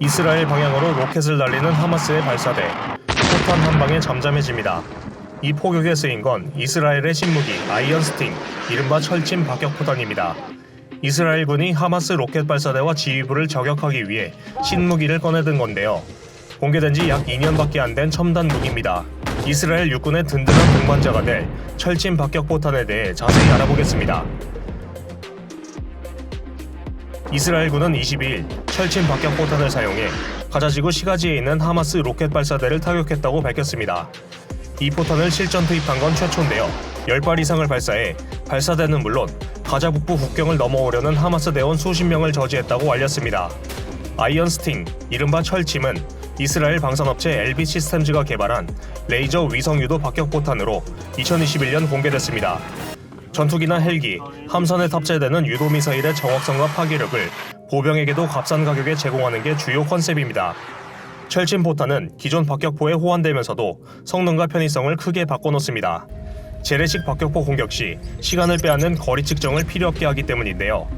이스라엘 방향으로 로켓을 날리는 하마스의 발사대. 포탄 한 방에 잠잠해집니다. 이 포격에 쓰인 건 이스라엘의 신무기 아이언 스팅, 이른바 철심 박격포탄입니다. 이스라엘군이 하마스 로켓 발사대와 지휘부를 저격하기 위해 신무기를 꺼내든 건데요. 공개된 지 약 2년밖에 안 된 첨단 무기입니다. 이스라엘 육군의 든든한 동반자가 될 철심 박격포탄에 대해 자세히 알아보겠습니다. 이스라엘군은 22일 철심 박격 포탄을 사용해 가자지구 시가지에 있는 하마스 로켓 발사대를 타격했다고 밝혔습니다. 이 포탄을 실전 투입한 건 최초인데요. 10발 이상을 발사해 발사대는 물론 가자 북부 국경을 넘어오려는 하마스 대원 수십 명을 저지했다고 알렸습니다. 아이언 스팅, 이른바 철침은 이스라엘 방산업체 LB 시스템즈가 개발한 레이저 위성 유도 박격 포탄으로 2021년 공개됐습니다. 전투기나 헬기, 함선에 탑재되는 유도 미사일의 정확성과 파괴력을 보병에게도 값싼 가격에 제공하는 게 주요 컨셉입니다. 철심 포탄은 기존 박격포에 호환되면서도 성능과 편의성을 크게 바꿔놓습니다. 재래식 박격포 공격 시 시간을 빼앗는 거리 측정을 필요 없게 하기 때문인데요.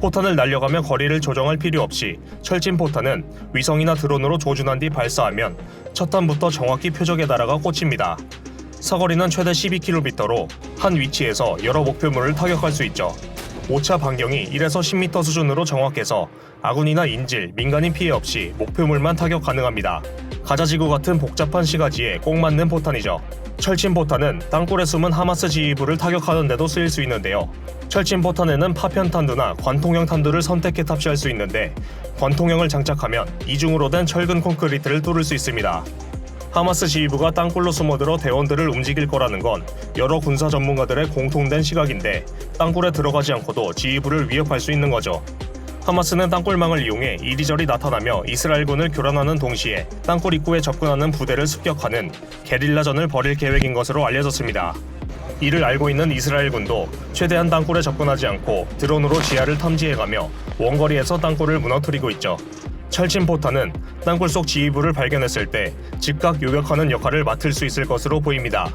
포탄을 날려가며 거리를 조정할 필요 없이 철심 포탄은 위성이나 드론으로 조준한 뒤 발사하면 첫 탄부터 정확히 표적에 달아가 꽂힙니다. 사거리는 최대 12km로 한 위치에서 여러 목표물을 타격할 수 있죠. 오차 반경이 1에서 10m 수준으로 정확해서 아군이나 인질, 민간인 피해 없이 목표물만 타격 가능합니다. 가자지구 같은 복잡한 시가지에 꼭 맞는 포탄이죠. 철심 포탄은 땅굴에 숨은 하마스 지휘부를 타격하는 데도 쓰일 수 있는데요. 철심 포탄에는 파편 탄두나 관통형 탄두를 선택해 탑재할 수 있는데 관통형을 장착하면 이중으로 된 철근 콘크리트를 뚫을 수 있습니다. 하마스 지휘부가 땅굴로 숨어들어 대원들을 움직일 거라는 건 여러 군사 전문가들의 공통된 시각인데 땅굴에 들어가지 않고도 지휘부를 위협할 수 있는 거죠. 하마스는 땅굴망을 이용해 이리저리 나타나며 이스라엘군을 교란하는 동시에 땅굴 입구에 접근하는 부대를 습격하는 게릴라전을 벌일 계획인 것으로 알려졌습니다. 이를 알고 있는 이스라엘군도 최대한 땅굴에 접근하지 않고 드론으로 지하를 탐지해가며 원거리에서 땅굴을 무너뜨리고 있죠. 포탄은 땅굴 속 지휘부를 발견했을 때 즉각 요격하는 역할을 맡을 수 있을 것으로 보입니다.